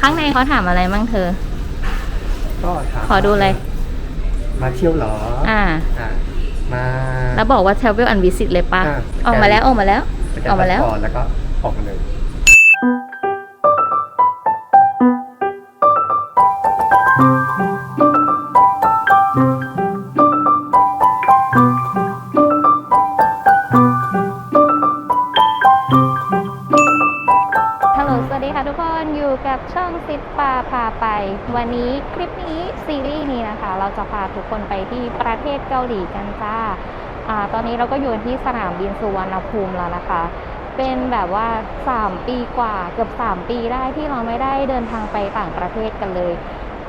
ข้างในเขาถามอะไรมั่งเธอ ก็ถามขอดูเลย มาเที่ยวเหรอ อ่า อ่า มา แล้วบอกว่า travel and visit เลยปะอ่า ออกมาแล้วออกมาแล้ว สแกนออกมาแล้ว พสปร์ตแล้วก็ออกมาเลยฮั ช่องซิปปาพาไป วันนี้คลิปนี้ซีรีส์นี้นะคะ เราจะพาทุกคนไปที่ประเทศเกาหลีกันจ้าอ่าตอนนี้เราก็อยู่ที่สนามบินสุวรรณภูมิแล้วนะคะ เป็นแบบว่า 3 ปีกว่าเกือบ3 ปีได้ที่เราไม่ได้เดินทางไปต่างประเทศกันเลย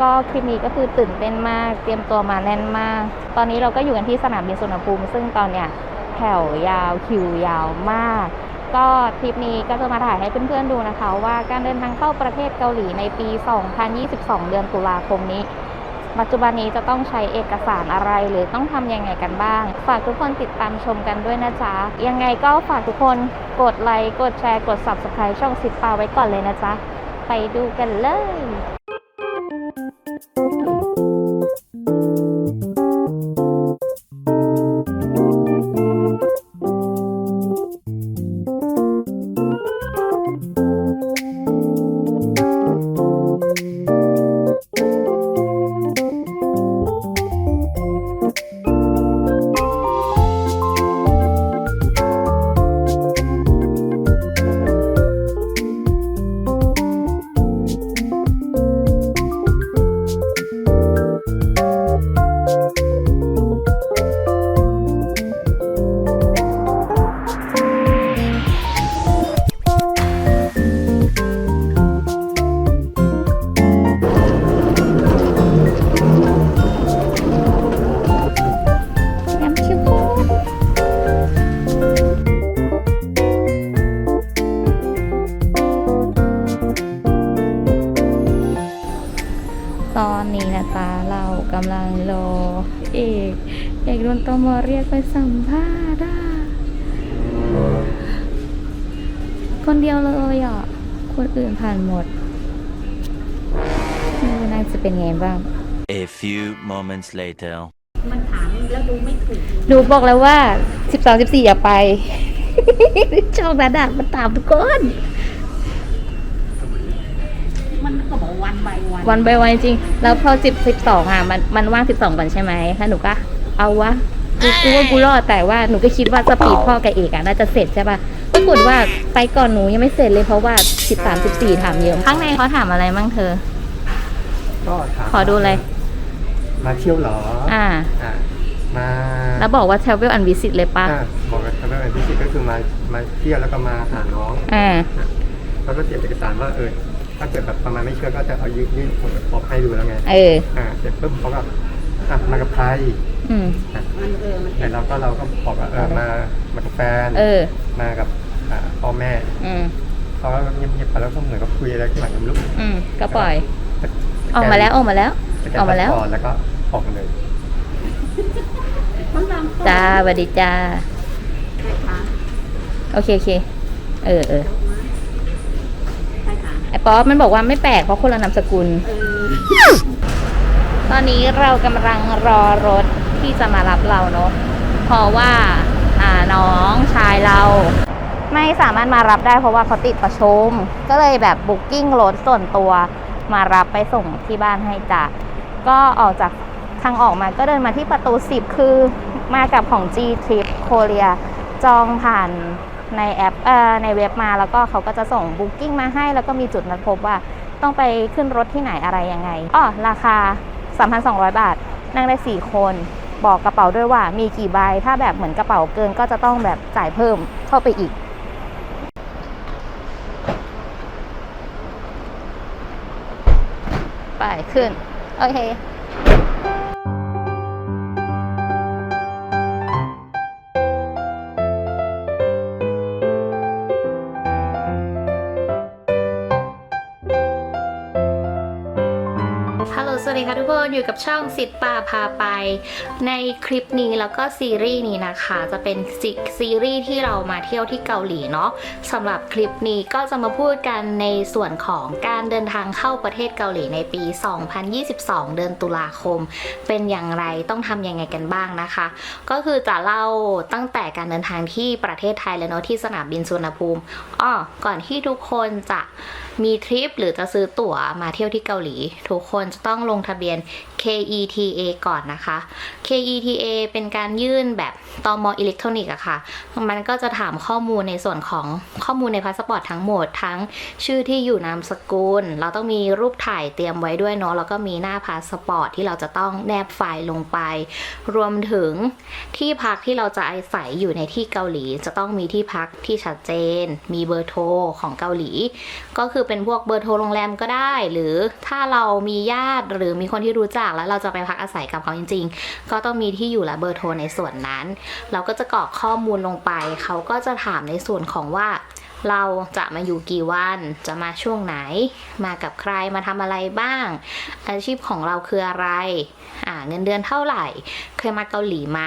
ก็คลิปนี้ก็คือตื่นเต้นมาก เตรียมตัวมาแน่นมาก ตอนนี้เราก็อยู่กันที่สนามบินสุวรรณภูมิ ซึ่งตอนเนี้ยแถวยาวคิวยาวมาก ก็ทริปนี้ก็จะมาถ่ายให้เพื่อนๆดูนะคะ ว่าการเดินทางเข้าประเทศเกาหลีในปี 2022 เดือนตุลาคมนี้ ปัจจุบันนี้จะต้องใช้เอกสารอะไรหรือต้องทำยังไงกันบ้าง ฝากทุกคนติดตามชมกันด้วยนะจ๊ะ ยังไงก็ฝากทุกคนกดไลค์ กดแชร์ กด subscribe ช่องสิปาไว้ก่อนเลยนะจ๊ะ ไปดูกันเลย งรอเอกเอกโดนตมเรียกไปสัมภาษณ์อะคนเดียวเลยอะคนอื่นผ่านหมดไม่รู้น่าจะเป็นไงบ้าง A few moments later. หนูบอกแล้วว่าสิบสองสิบสี่อย่าไป ช่องนั้นอะมันตามทุกคนมันก็บอก วันใบวันวันไปวันจริง แล้วพอสิบสิบสองอะมันมันว่างสิบสองก่อนใช่ไหมแล้วหนูก็เอาวะกูกูว่ากูรอดแต่ว่าหนูก็คิดว่าสปีดพ่อกับเอกอะน่าจะเสร็จใช่ปะปรากฏว่าไปก่อนหนูยังไม่เสร็จเลยเพราะว่าสิบสามสิบสี่ถามเยอะข้างในเขาถามอะไรมั่งเธอ ก็ถามขอดูเลย มาเที่ยวเหรออ่า อ่ามาแล้วบอกว่า travel and visit เลยปะอ่าบอกกันทำเป็นพิเศษก็คือมามาเที่ยวแล้วก็มาหาน้อง อ่า แล้วก็เตรียมเอกสารว่าเออ ถ้าเกิดแบบประมาณไม่เชื่อก็จะเอายื่นยื่นผลพบให้ดูแล้วไงเอออ่าเสร็จปุ๊บเขาก็อะมากับใครอืมอะมันเออมันแต่เราก็เราก็บอกว่าเออมามากับแฟนเออ มากับอ่าพ่อแม่อืมเขาก็เงียบๆไปแล้วก็เหมือนกับคุยอะไรข้างหลังยังไม่รู้อืมก็ปล่อย ออกมาแล้วออกมาแล้ว สแกนออกมาแล้วพสปร์ตแล้วก็ออกมาเลยมันดังจ้าสวัสดีจ้าใช่ค่ะโอเคโอเค เออเออใช่ค่ะไอ้ ป๊อปมันบอกว่าไม่แปลกเพราะคนละนามสกุลเออตอนนี้เรากำลังรอรถที่จะมารับเราเนาะเพราะว่าอ่าน้องชายเรา ไม่สามารถมารับได้เพราะว่าเขาติดประชุม ก็เลยแบบบุ๊กิ้งรถส่วนตัวมารับไปส่งที่บ้านให้จ้ะก็ออกจากทางออกมาก็เดินมาที่ประตู 10 คือมากับของ G Trip Korea จองผ่าน ในแอปอในเว็บมาแล้วก็เขาก็จะส่งบุ๊กิ้งมาให้ แล้วก็มีจุดนัดพบว่าต้องไปขึ้นรถที่ไหนอะไรยังไงอ้อราคา 3,200 บาท นั่งได้ 4 คน บอกกระเป๋าด้วยว่ามีกี่ใบ ถ้าแบบเหมือนกระเป๋าเกินก็จะต้องแบบจ่ายเพิ่มเข้าไปอีกไปขึ้น โอเค ฮัลโหล สวัสดีค่ะทุกคน อยู่กับช่องสิทธิ์ป่าพาไป ในคลิปนี้แล้วก็ซีรีส์นี้นะคะ จะเป็นซีรีส์ที่เรามาเที่ยวที่เกาหลีเนาะสำหรับคลิปนี้ก็จะมาพูดกันในส่วนของการเดินทางเข้าประเทศเกาหลีในปี 2022 เดือนตุลาคม เป็นอย่างไรต้องทำยังไงกันบ้างนะคะ ก็คือจะเล่าตั้งแต่การเดินทางที่ประเทศไทยเลยเนาะที่สนามบินสุวรรณภูมิอ้อก่อนที่ทุกคนจะ มีทริปหรือจะซื้อตั๋วมาเที่ยวที่เกาหลี ทุกคนจะต้องลงทะเบียน KETA ก่อนนะคะ KETA เป็นการยื่นแบบตอมอิเล็กทรอนิกส์อะค่ะ มันก็จะถามข้อมูลในส่วนของข้อมูลในพาสปอร์ตทั้งหมด ทั้งชื่อที่อยู่นามสกุล เราต้องมีรูปถ่ายเตรียมไว้ด้วยเนาะ แล้วก็มีหน้าพาสปอร์ตที่เราจะต้องแนบไฟล์ลงไป รวมถึงที่พักที่เราจะอาศัยอยู่ในที่เกาหลี จะต้องมีที่พักที่ชัดเจน มีเบอร์โทรของเกาหลี ก็คือเป็นพวกเบอร์โทรโรงแรมก็ได้ หรือถ้าเรามีญาติหรือมีคนที่รู้จักแล้วเราจะไปพักอาศัยกับเขาจริง ๆ ก็ต้องมีที่อยู่และเบอร์โทรในส่วนนั้น เราก็จะกรอกข้อมูลลงไป เขาก็จะถามในส่วนของว่าเราจะมาอยู่กี่วัน จะมาช่วงไหน มากับใคร มาทำอะไรบ้าง อาชีพของเราคืออะไร อ่า เงินเดือนเท่าไหร่ เคยมาเกาหลีไหม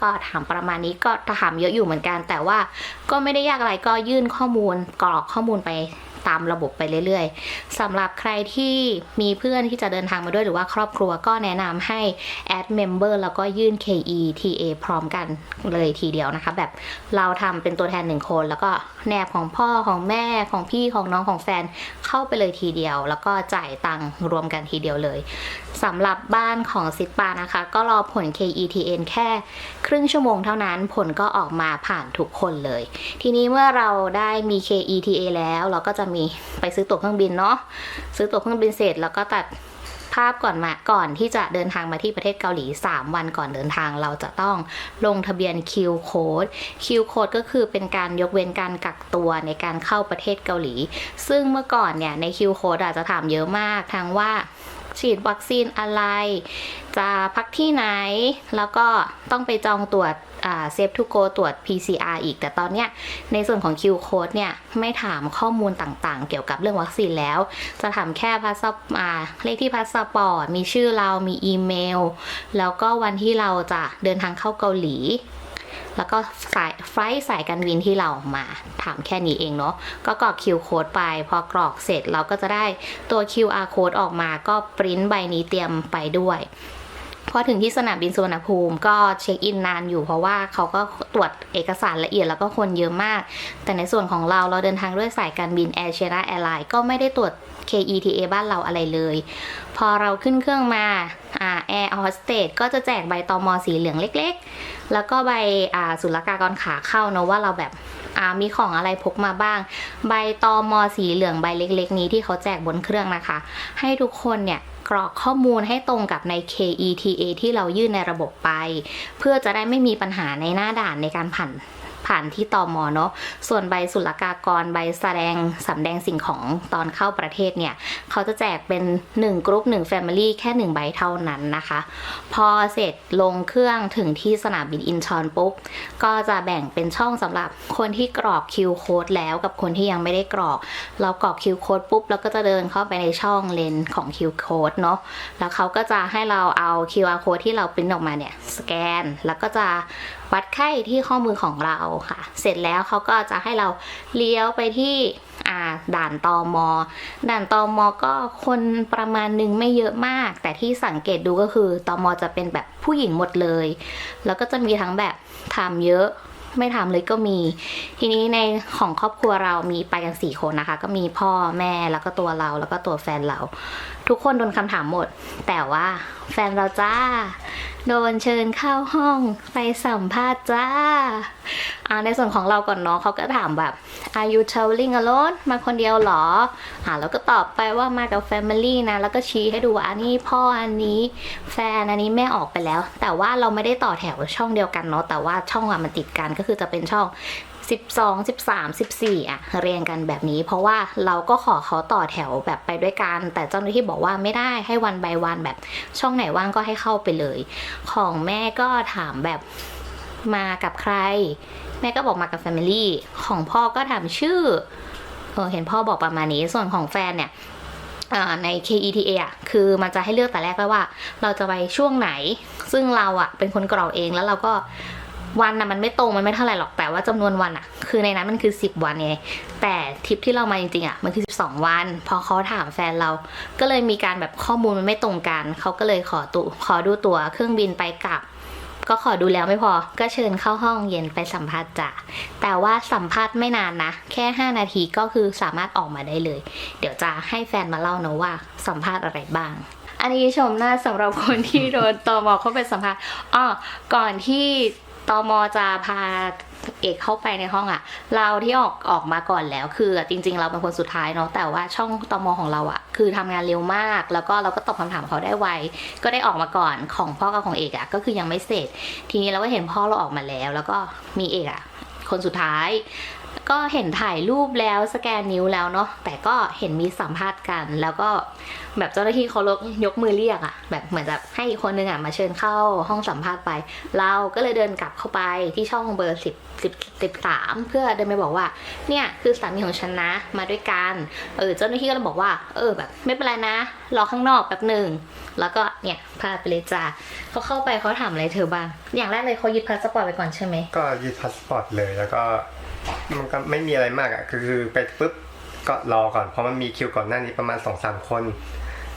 ก็ถามประมาณนี้ก็ถามเยอะอยู่เหมือนกัน แต่ว่าก็ไม่ได้ยากอะไร ก็ยื่นข้อมูล กรอกข้อมูลไป ตามระบบไปเรื่อยๆสำหรับใครที่มีเพื่อนที่จะเดินทางมาด้วยหรือว่าครอบครัวก็แนะนำให้ add member แล้วก็ยื่น KETA พร้อมกันเลยทีเดียวนะคะ แบบเราทำเป็นตัวแทนหนึ่งคน แล้วก็แนบของพ่อของแม่ของพี่ของน้องของแฟนเข้าไปเลยทีเดียว แล้วก็จ่ายตังค์รวมกันทีเดียวเลยสำหรับบ้านของซิปปานะคะ ก็รอผล KETN แค่ครึ่งชั่วโมงเท่านั้นผลก็ออกมาผ่านทุกคนเลย ทีนี้เมื่อเราได้มี KETA แล้วเราก็จะมีไปซื้อตั๋วเครื่องบินเนาะซื้อตั๋วเครื่องบินเสร็จแล้วก็ตัดภาพก่อนมาก่อนที่จะเดินทางมาที่ประเทศเกาหลี 3 วันก่อนเดินทางเราจะต้องลงทะเบียน Q code Q code ก็คือเป็นการยกเว้นการกักตัวในการเข้าประเทศเกาหลี ซึ่งเมื่อก่อนเนี่ยใน Q code อาจจะถามเยอะมากทั้งว่าฉีดวัคซีนอะไร จะพักที่ไหน แล้วก็ต้องไปจองตรวจ เซฟทูโกตรวจ PCR อีก แต่ตอนเนี้ยในส่วนของ Q code เนี่ยไม่ถามข้อมูลต่างๆ เกี่ยวกับเรื่องวัคซีนแล้ว จะถามแค่พาสปอ่าเลขที่พาสปอร์ตมีชื่อเรามีอีเมล แล้วก็วันที่เราจะเดินทางเข้าเกาหลีแล้วก็สายไฟสายการบินที่เรามาถามแค่นี้เองเนาะก็กรอก Q code ไป พอกรอกเสร็จเราก็จะได้ตัว QR code ออกมาก็ปริ้นใบนี้เตรียมไปด้วย พอถึงที่สนามบินสุวรรณภูมิก็เช็คอินนานอยู่เพราะว่าเขาก็ตรวจเอกสารละเอียดแล้วก็คนเยอะมาก แต่ในส่วนของเราเราเดินทางด้วยสายการบิน Air China Airlines ก็ไม่ได้ตรวจ KETA บ้านเราอะไรเลย พอเราขึ้นเครื่องมาแอ่า Air Hostess ก็จะแจกใบตอมอสีเหลืองเล็กๆ แล้วก็ใบอ่าศุลกากรขาเข้าเนอะว่าเราแบบมีของอะไรพกมาบ้าง ใบตอมอสีเหลืองใบเล็ก ๆ นี้ที่เขาแจกบนเครื่องนะคะ ให้ทุกคนเนี่ย กรอกข้อมูลให้ตรงกับใน KETA ที่เรายื่นในระบบไป เพื่อจะได้ไม่มีปัญหาในหน้าด่านในการผ่าน ผ่านที่ตอมอเนาะส่วนใบศุลกากรใบแสดงสำแดงสิ่งของตอนเข้าประเทศเนี่ยเขาจะแจกเป็น 1 กรุ๊ป1 Family แค่ 1 ใบเท่านั้นนะคะ พอเสร็จลงเครื่องถึงที่สนามบินอินชอนปุ๊บ ก็จะแบ่งเป็นช่องสำหรับคนที่กรอกคิวโค้ดแล้วกับคนที่ยังไม่ได้กรอก เรากรอกคิวโค้ดปุ๊บเราก็จะเดินเข้าไปในช่องเลนของคิวโค้ดเนาะแล้วเขาก็จะให้เราเอา QR code ที่เราปริ้นออกมาเนี่ยสแกนแล้วก็จะ วัดไข้ที่ข้อมือของเราค่ะ เสร็จแล้วเขาก็จะให้เราเลี้ยวไปที่ด่านตอมอด่านตอมอก็คนประมาณหนึงไม่เยอะมาก แต่ที่สังเกตดูก็คือตอมอจะเป็นแบบผู้หญิงหมดเลย แล้วก็จะมีทั้งแบบทำเยอะไม่ทำเลยก็มี ทีนี้ในของครอบครัวเรามีไปกันสี่คนนะคะ ก็มีพ่อแม่แล้วก็ตัวเราแล้วก็ตัวแฟนเรา ทุกคนโดนคำถามหมด แต่ว่าแฟนเราจ้า โดนเชิญเข้าห้องไปสัมภาษณ์จ้าอ่าในส่วนของเราก่อนเนาะเขาก็ถามแบบ are you traveling alone มาคนเดียวเหรออ่าแล้วก็ตอบไปว่ามากับ family นะ แล้วก็ชี้ให้ดูว่าอันนี้พ่ออันนี้แฟนอันนี้แม่ออกไปแล้ว แต่ว่าเราไม่ได้ต่อแถวช่องเดียวกันเนาะแต่ว่าช่องอะมันติดกันก็คือจะเป็นช่อง 12 13 14อะเรียงกันแบบนี้เพราะว่าเราก็ขอเขาต่อแถวแบบไปด้วยกัน แต่เจ้าหน้าที่บอกว่าไม่ได้ให้วันใบวันแบบ ช่องไหนว่างก็ให้เข้าไปเลย ของแม่ก็ถามแบบมากับใคร แม่ก็บอกมากับ Family ของพ่อก็ถามชื่อเออเห็นพ่อบอกประมาณนี้ส่วนของแฟนเนี่ยใน KETA อะ คือมันจะให้เลือกแต่แรกแล้วว่า เราจะไปช่วงไหน ซึ่งเราอะเป็นคนกรอกเองแล้วเราก็ วันน่ะมันไม่ตรงมันไม่เท่าไหร่หรอกแต่ว่าจำนวนวันอะคือในนั้นมันคือ 10 วันไงแต่ทริปที่เรามาจริงๆอะมันคือ 12 วัน พอเขาถามแฟนเรา ก็เลยมีการแบบข้อมูลมันไม่ตรงกันเขาก็เลยขอตัวขอดูตั๋วเครื่องบินไปกลับ ก็ขอดูแล้วไม่พอก็เชิญเข้าห้องเย็นไปสัมภาษณ์จ่าแต่ว่าสัมภาษณ์ไม่นานนะ แค่ 5 นาทีก็คือสามารถออกมาได้เลย เดี๋ยวจะให้แฟนมาเล่าเนะว่าสัมภาษณ์อะไรบ้างอันนี้ชมหน้าสำหรับคนที่โดนตอมเข้าไปสัมภาษณ์อ้อก่อนที่ ตอมอจะพาเอกเข้าไปในห้องอะเราที่ออกออกมาก่อนแล้ว คือจริง ๆ เราเป็นคนสุดท้ายเนาะแต่ว่าช่องตอมอของเราอะคือทำงานเร็วมาก แล้วก็เราก็ตอบคำถามเขาได้ไวก็ได้ออกมาก่อนของพ่อกับของเอกอะก็คือยังไม่เสร็จ ทีนี้เราก็เห็นพ่อเราออกมาแล้ว แล้วก็มีเอกอะคนสุดท้าย ก็เห็นถ่ายรูปแล้วสแกนนิ้วแล้วเนาะแต่ก็เห็นมีสัมภาษณ์กัน แล้วก็แบบเจ้าหน้าที่เขายกยกมือเรียกอะแบบเหมือนจะให้อีกคนนึงอะมาเชิญเข้าห้องสัมภาษณ์ไป เราก็เลยเดินกลับเข้าไปที่ช่องเบอร์สิบสิบสิบสามเพื่อเดินไปบอกว่า เนี่ยคือสามีของฉันนะมาด้วยกันเออเจ้าหน้าที่ก็เลยบอกว่า เออแบบไม่เป็นไรนะ รอข้างนอกแป๊บหนึ่งแล้วก็เนี่ยพาไปเลยจ้าเขาเข้าไปเขาถามอะไรเธอบ้างอย่างแรกเลยเขายึดพาสปอร์ตไปก่อนใช่ไหมก็ยึดพาสปอร์ตเลยแล้วก็ มันก็ไม่มีอะไรมากอะคือไปปุ๊บก็รอก่อนเพราะมันมีคิวก่อนหน้านี้ประมาณสองสามคน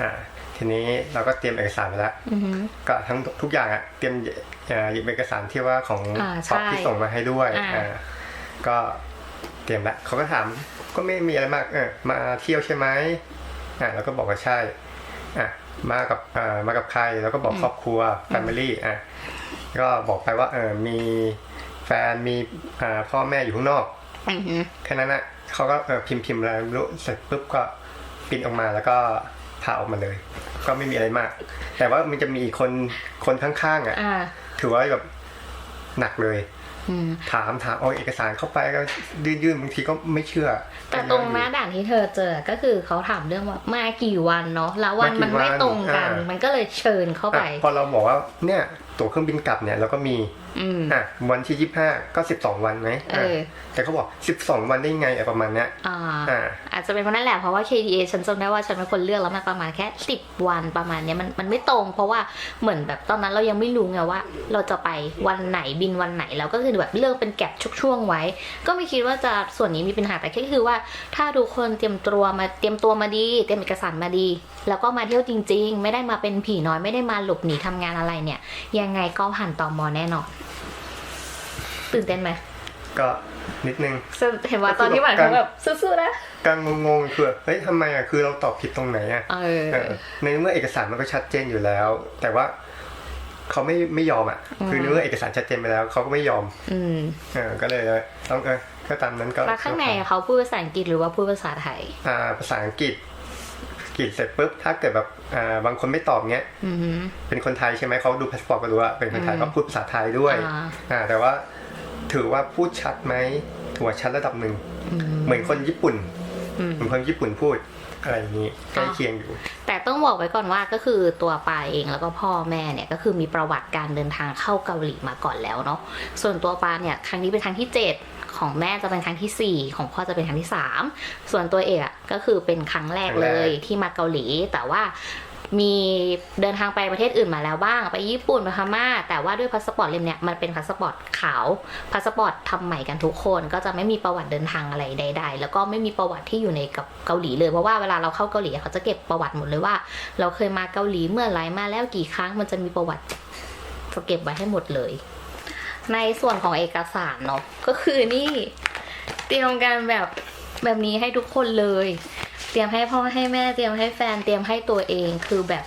อ่าทีนี้เราก็เตรียมเอกสารไปแล้วอือหือก็ทั้งทุกอย่างอะเตรียมเอ่อหยิบเอกสารที่ว่าของอ่าใช่ป๊อปที่ส่งมาให้ด้วยอ่าอ่าก็เตรียมแล้วเขาก็ถามก็ไม่มีอะไรมากเออมาเที่ยวใช่ไหมอ่าเราก็บอกว่าใช่อะมากับอ่ามากับใครแล้วก็บอกครอบครัวแฟมิลี่อะก็บอกไปว่าเออมีแฟนมีอ่าพ่อแม่อยู่ข้างนอกอือหือ แค่นั้นนะเขาก็เออพิมพ์พิมพ์อะไรไม่รู้เสร็จปุ๊บก็ปริ้นออกมาแล้วก็พาออกมาเลย ก็ไม่มีอะไรมาก แต่ว่ามันจะมีอีกคนคนข้างๆอะอ่าถือว่าแบบหนักเลยอืมถามถามเอาเอกสารเข้าไปก็ยื่นๆบางทีก็ไม่เชื่อ แต่ตรงหน้าด่านที่เธอเจอก็คือเขาถามเรื่องว่ามากี่วันเนาะแล้ววันมันไม่ตรงกัน มันก็เลยเชิญเข้าไปอะพอเราบอกว่าเนี่ย ตั๋วเครื่องบินกลับเนี่ยเราก็มีอืม อะวันที่ยี่ห้าก็สิบสองวันไหมเออแต่เขาบอกสิบสองวันได้ไงอะไรประมาณเนี้ยอ่า อ่า อาจจะเป็นเพราะนั่นแหละเพราะว่า KTA ฉันจำได้ว่าฉันเป็นคนเลือกแล้วมันประมาณแค่สิบวันประมาณเนี้ยมันมันไม่ตรง เพราะว่าเหมือนแบบตอนนั้นเรายังไม่รู้ไงว่า เราจะไปวันไหนบินวันไหนเราก็คือแบบเลือกเป็นแก็บช่วงๆไว้ ก็ไม่คิดว่าจะส่วนนี้มีปัญหาแต่แค่คือว่า ถ้าทุกคนเตรียมตัวมาเตรียมตัวมาดี เตรียมเอกสารมาดี แล้วก็มาเที่ยวจริง ๆ ไม่ได้มาเป็นผีน้อยไม่ได้มาหลบหนีทำงานอะไรเนี่ย ยังไงก็ผ่านตอมอแน่นอนตื่นเต้นไหมก็นิดนึงเห็นว่าตอนที่ผ่านเขาแบบสู้ๆนะการงงๆคือเฮ้ยทำไมอะคือเราตอบผิดตรงไหนอะเออเออในเมื่อเอกสารมันก็ชัดเจนอยู่แล้ว แต่ว่าเขาไม่ไม่ยอมอะ คือในเมื่อเอกสารชัดเจนไปแล้วเขาก็ไม่ยอม อืมเออก็เลยต้องเออก็ตามนั้นก็แล้วข้างในอะเขาพูดภาษาอังกฤษหรือว่าพูดภาษาไทยอ่าภาษาอังกฤษอัง กฤษเสร็จปุ๊บถ้าเกิดแบบอ่าบางคนไม่ตอบเงี้ยอือหือเป็นคนไทยใช่ไหมเขาดูพาสปอร์ตก็รู้ว่าเป็นคนไทยอืมก็พูดภาษาไทยด้วยอ่าอ่าแต่ว่าถือว่าพูดชัดไหมถือว่าชัดระดับหนึ่งอืมเหมือนคนญี่ปุ่นอืมเหมือนคนญี่ปุ่นพูดอะไรอย่างนี้ใกล้เคียงอยู่ แต่ต้องบอกไว้ก่อนว่าก็คือตัวปาเองแล้วก็พ่อแม่เนี่ยก็คือมีประวัติการเดินทางเข้าเกาหลีมาก่อนแล้วเนาะส่วนตัวปาเนี่ยครั้งนี้เป็นครั้งที่ 7 ของแม่จะเป็นครั้งทีสี่ 4 ของพ่อจะเป็นครั้งที่ 3 ส่วนตัวเอกอะก็คือเป็นครั้งแรกเลยที่มาเกาหลี แต่ว่ามีเดินทางไปประเทศอื่นมาแล้วบ้าง ไปญี่ปุ่นไปพม่าแต่ว่าด้วยพาสปอร์ตเล่มเนี้ยมันเป็นพาสปอร์ตขาวพาสปอร์ตทำใหม่กันทุกคน ก็จะไม่มีประวัติเดินทางอะไรใด ๆ แล้วก็ไม่มีประวัติที่อยู่ในกับเกาหลีเลย เพราะว่าเวลาเราเข้าเกาหลีอะเขาจะเก็บประวัติหมดเลยว่า เราเคยมาเกาหลีเมื่อไหรมาแล้วกี่ครั้งมันจะมีประวัติจะเก็บไว้ให้หมดเลย ในส่วนของเอกสารเนาะก็คือนี่เตรียมการแบบแบบนี้ให้ทุกคนเลย เตรียมให้พ่อให้แม่เตรียมให้แฟนเตรียมให้ตัวเองคือแบบ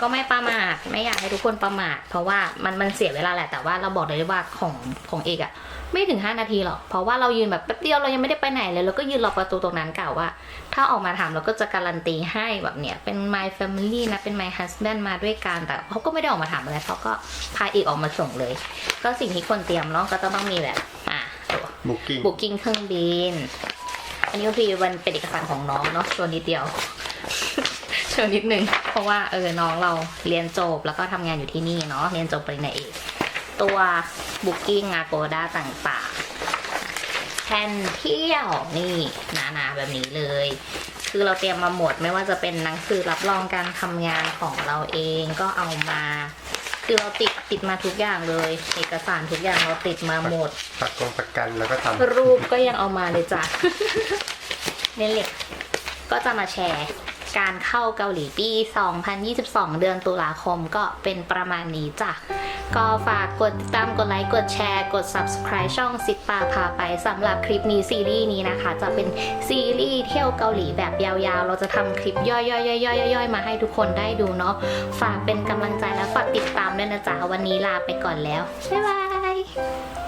ก็ไม่ประมาทไม่อยากให้ทุกคนประมาทเพราะว่ามันมันเสียเวลาแหละแต่ว่าเราบอกเลยว่าของของเอกอะไม่ถึง 5 นาทีหรอกเพราะว่าเรายืนแบบแป๊บเดียวเรายังไม่ได้ไปไหนเลยเราก็ยืนรอประตูตรงนั้นกล่าวว่า ถ้าออกมาถามเราก็จะการันตีให้แบบเนี้ยเป็น my family นะเป็น my husband มาด้วยกันแต่เขาก็ไม่ได้ออกมาถามอะไรเขาก็พาเอกออกมาส่งเลย ก็สิ่งที่ควรเตรียมเนาะก็ต้องต้องมีแบบอะตัวบุ๊กิ้งบุ๊กิ้งเครื่องบินอันนี้ก็คือมันเป็นเอกสารของน้องเนาะตัวนิดเดียว โชว์นิดนึง เพราะว่าเออน้องเราเรียนจบแล้วก็ทำงานอยู่ที่นี่เนาะเรียนจบปริญญาเอกตัวบุ๊กิ้งอาโกด้าต่างๆแผนเที่ยวนี่หนาๆแบบนี้เลย คือเราเตรียมมาหมดไม่ว่าจะเป็นหนังสือรับรองการทำงานของเราเองก็เอามา คือเราติดติดมาทุกอย่างเลย เอกสารทุกอย่างเราติดมาหมดประกงประกันแล้วก็ทำรูปก็ยังเอามาเลยจ้ะ เนี่ยเหล็กก็จะมาแชร์ การเข้าเกาหลีปี 2022 เดือนตุลาคมก็เป็นประมาณนี้จ้ะ ก็ฝากกดติดตามกดไลค์กดแชร์ กด subscribe ช่องสิบปาพาไปสำหรับคลิปนี้ซีรีส์นี้นะคะ จะเป็นซีรีส์เที่ยวเกาหลีแบบยาวๆ เราจะทำคลิปย่อยๆๆๆๆมาให้ทุกคนได้ดูเนาะฝากเป็นกำลังใจและฝากติดตามด้วยนะจ๊ะวันนี้ลาไปก่อนแล้วบ๊ายบาย